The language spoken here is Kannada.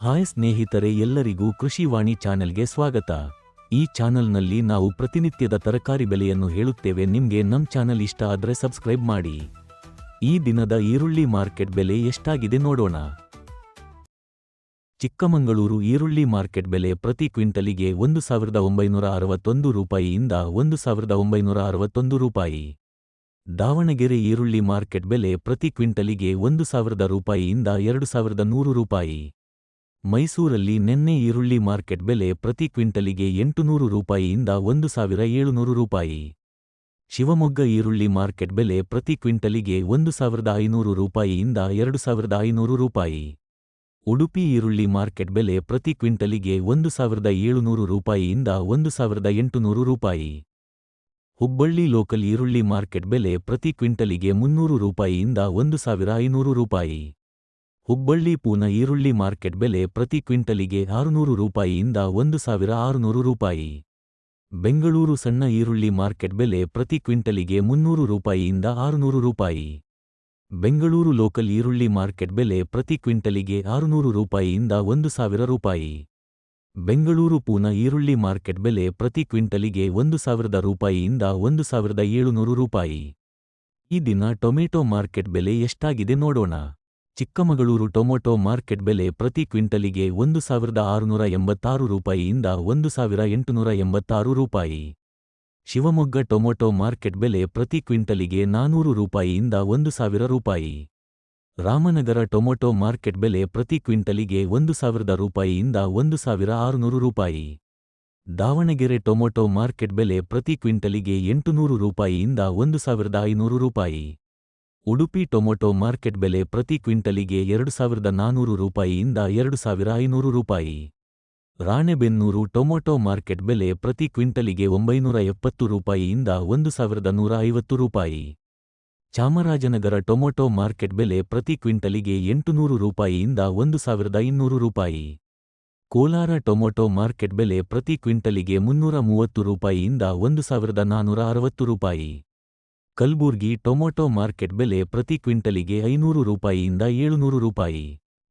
ಹಾಯ್ ಸ್ನೇಹಿತರೆ ಎಲ್ಲರಿಗೂ ಕೃಷಿವಾಣಿ ಚಾನೆಲ್ಗೆ ಸ್ವಾಗತ. ಈ ಚಾನೆಲ್ನಲ್ಲಿ ನಾವು ಪ್ರತಿನಿತ್ಯದ ತರಕಾರಿ ಬೆಲೆಯನ್ನು ಹೇಳುತ್ತೇವೆ. ನಿಮ್ಗೆ ನಮ್ ಚಾನೆಲ್ ಇಷ್ಟ ಆದ್ರೆ ಸಬ್ಸ್ಕ್ರೈಬ್ ಮಾಡಿ. ಈ ದಿನದ ಈರುಳ್ಳಿ ಮಾರ್ಕೆಟ್ ಬೆಲೆ ಎಷ್ಟಾಗಿದೆ ನೋಡೋಣ. ಚಿಕ್ಕಮಗಳೂರು ಈರುಳ್ಳಿ ಮಾರ್ಕೆಟ್ ಬೆಲೆ ಪ್ರತಿ ಕ್ವಿಂಟಲಿಗೆ ಒಂದು ಸಾವಿರದ ಒಂಬೈನೂರ ಅರವತ್ತೊಂದು ರೂಪಾಯಿಯಿಂದ ಒಂದು ಸಾವಿರದ ಒಂಬೈನೂರ ಅರವತ್ತೊಂದು ರೂಪಾಯಿ. ದಾವಣಗೆರೆ ಈರುಳ್ಳಿ ಮಾರ್ಕೆಟ್ ಬೆಲೆ ಪ್ರತಿ ಕ್ವಿಂಟಲಿಗೆ ಒಂದು ಸಾವಿರದ ರೂಪಾಯಿಯಿಂದ ಎರಡು ಸಾವಿರದ ನೂರು ರೂಪಾಯಿ. ಮೈಸೂರಲ್ಲಿ ನೆನ್ನೆ ಈರುಳ್ಳಿ ಮಾರ್ಕೆಟ್ ಬೆಲೆ ಪ್ರತಿ ಕ್ವಿಂಟಲಿಗೆ ಎಂಟುನೂರು ರೂಪಾಯಿಯಿಂದ ಒಂದು ಸಾವಿರ ಏಳುನೂರು ರೂಪಾಯಿ. ಶಿವಮೊಗ್ಗ ಈರುಳ್ಳಿ ಮಾರ್ಕೆಟ್ ಬೆಲೆ ಪ್ರತಿ ಕ್ವಿಂಟಲಿಗೆ ಒಂದು ಸಾವಿರದ ಐನೂರು ರೂಪಾಯಿಯಿಂದ ಎರಡು ಸಾವಿರದ ಐನೂರು ರೂಪಾಯಿ. ಉಡುಪಿ ಈರುಳ್ಳಿ ಮಾರ್ಕೆಟ್ ಬೆಲೆ ಪ್ರತಿ ಕ್ವಿಂಟಲಿಗೆ ಒಂದು ಸಾವಿರದ ಏಳುನೂರು ರೂಪಾಯಿಯಿಂದ ಒಂದು ಸಾವಿರದ ಎಂಟುನೂರು ರೂಪಾಯಿ. ಹುಬ್ಬಳ್ಳಿ ಲೋಕಲ್ ಈರುಳ್ಳಿ ಮಾರ್ಕೆಟ್ ಬೆಲೆ ಪ್ರತಿ ಕ್ವಿಂಟಲಿಗೆ ಮುನ್ನೂರು ರೂಪಾಯಿಯಿಂದ ಒಂದು ಸಾವಿರ ಐನೂರು ರೂಪಾಯಿ. ಹುಬ್ಬಳ್ಳಿ ಪೂನ ಈರುಳ್ಳಿ ಮಾರ್ಕೆಟ್ ಬೆಲೆ ಪ್ರತಿ ಕ್ವಿಂಟಲಿಗೆ ಆರುನೂರು ರೂಪಾಯಿಯಿಂದ ಒಂದು ಸಾವಿರ ಆರುನೂರು ರೂಪಾಯಿ. ಬೆಂಗಳೂರು ಸಣ್ಣ ಈರುಳ್ಳಿ ಮಾರ್ಕೆಟ್ ಬೆಲೆ ಪ್ರತಿ ಕ್ವಿಂಟಲಿಗೆ ಮುನ್ನೂರು ರೂಪಾಯಿಯಿಂದ ಆರುನೂರು ರೂಪಾಯಿ. ಬೆಂಗಳೂರು ಲೋಕಲ್ ಈರುಳ್ಳಿ ಮಾರ್ಕೆಟ್ ಬೆಲೆ ಪ್ರತಿ ಕ್ವಿಂಟಲಿಗೆ ಆರುನೂರು ರೂಪಾಯಿಯಿಂದ ಒಂದು ಸಾವಿರ ರೂಪಾಯಿ. ಬೆಂಗಳೂರು ಪೂನ ಈರುಳ್ಳಿ ಮಾರ್ಕೆಟ್ ಬೆಲೆ ಪ್ರತಿ ಕ್ವಿಂಟಲಿಗೆ ಒಂದು ಸಾವಿರದ ರೂಪಾಯಿಯಿಂದ ಒಂದು ಸಾವಿರದ ಏಳುನೂರು ರೂಪಾಯಿ. ಈ ದಿನ ಟೊಮೆಟೊ ಮಾರ್ಕೆಟ್ ಬೆಲೆ ಎಷ್ಟಾಗಿದೆ ನೋಡೋಣ. ಚಿಕ್ಕಮಗಳೂರು ಟೊಮೊಟೊ ಮಾರ್ಕೆಟ್ ಬೆಲೆ ಪ್ರತಿ ಕ್ವಿಂಟಲಿಗೆ ಒಂದು ಸಾವಿರದ ಆರುನೂರ ಎಂಬತ್ತಾರು ರೂಪಾಯಿಯಿಂದ ಒಂದು ಸಾವಿರ ಎಂಟುನೂರ ಎಂಬತ್ತಾರು ರೂಪಾಯಿ. ಶಿವಮೊಗ್ಗ ಟೊಮೊಟೊ ಮಾರ್ಕೆಟ್ ಬೆಲೆ ಪ್ರತಿ ಕ್ವಿಂಟಲಿಗೆ ನಾನೂರು ರೂಪಾಯಿಯಿಂದ ಒಂದು ಸಾವಿರ ರೂಪಾಯಿ. ರಾಮನಗರ ಟೊಮೊಟೊ ಮಾರ್ಕೆಟ್ ಬೆಲೆ ಪ್ರತಿ ಕ್ವಿಂಟಲಿಗೆ ಒಂದು ಸಾವಿರದ ರೂಪಾಯಿಯಿಂದ ಒಂದು ಸಾವಿರ ಆರುನೂರು ರೂಪಾಯಿ. ದಾವಣಗೆರೆ ಟೊಮೊಟೊ ಮಾರ್ಕೆಟ್ ಬೆಲೆ ಪ್ರತಿ ಕ್ವಿಂಟಲಿಗೆ ಎಂಟುನೂರು ರೂಪಾಯಿಯಿಂದ ಒಂದು ಸಾವಿರದ ಐನೂರು ರೂಪಾಯಿ. ಉಡುಪಿ ಟೊಮೊಟೊ ಮಾರ್ಕೆಟ್ ಬೆಲೆ ಪ್ರತಿ ಕ್ವಿಂಟಲಿಗೆ ಎರಡು ಸಾವಿರದ ನಾನೂರು ರೂಪಾಯಿಯಿಂದ ಎರಡು ಸಾವಿರ ಐನೂರು ರೂಪಾಯಿ. ರಾಣೆಬೆನ್ನೂರು ಟೊಮೊಟೊ ಮಾರ್ಕೆಟ್ ಬೆಲೆ ಪ್ರತಿ ಕ್ವಿಂಟಲಿಗೆ ಒಂಬೈನೂರ ಎಪ್ಪತ್ತು ರೂಪಾಯಿಯಿಂದ ಒಂದು ಸಾವಿರದ ನೂರ ಐವತ್ತು ರೂಪಾಯಿ. ಚಾಮರಾಜನಗರ ಟೊಮೊಟೊ ಮಾರ್ಕೆಟ್ ಬೆಲೆ ಪ್ರತಿ ಕ್ವಿಂಟಲಿಗೆ ಎಂಟುನೂರು ರೂಪಾಯಿಯಿಂದ ಒಂದು ಸಾವಿರದ ಇನ್ನೂರು ರೂಪಾಯಿ. ಕೋಲಾರ ಟೊಮೊಟೊ ಮಾರ್ಕೆಟ್ ಬೆಲೆ ಪ್ರತಿ ಕ್ವಿಂಟಲಿಗೆ ಮುನ್ನೂರ ಮೂವತ್ತು ರೂಪಾಯಿಯಿಂದ ಒಂದು ಸಾವಿರದ ನಾನೂರ ಅರವತ್ತು ರೂಪಾಯಿ. ಕಲ್ಬುರ್ಗಿ ಟೊಮೊಟೊ ಮಾರ್ಕೆಟ್ ಬೆಲೆ ಪ್ರತಿ ಕ್ವಿಂಟಲಿಗೆ ಐನೂರು ರೂಪಾಯಿಯಿಂದ ಏಳುನೂರು ರೂಪಾಯಿ.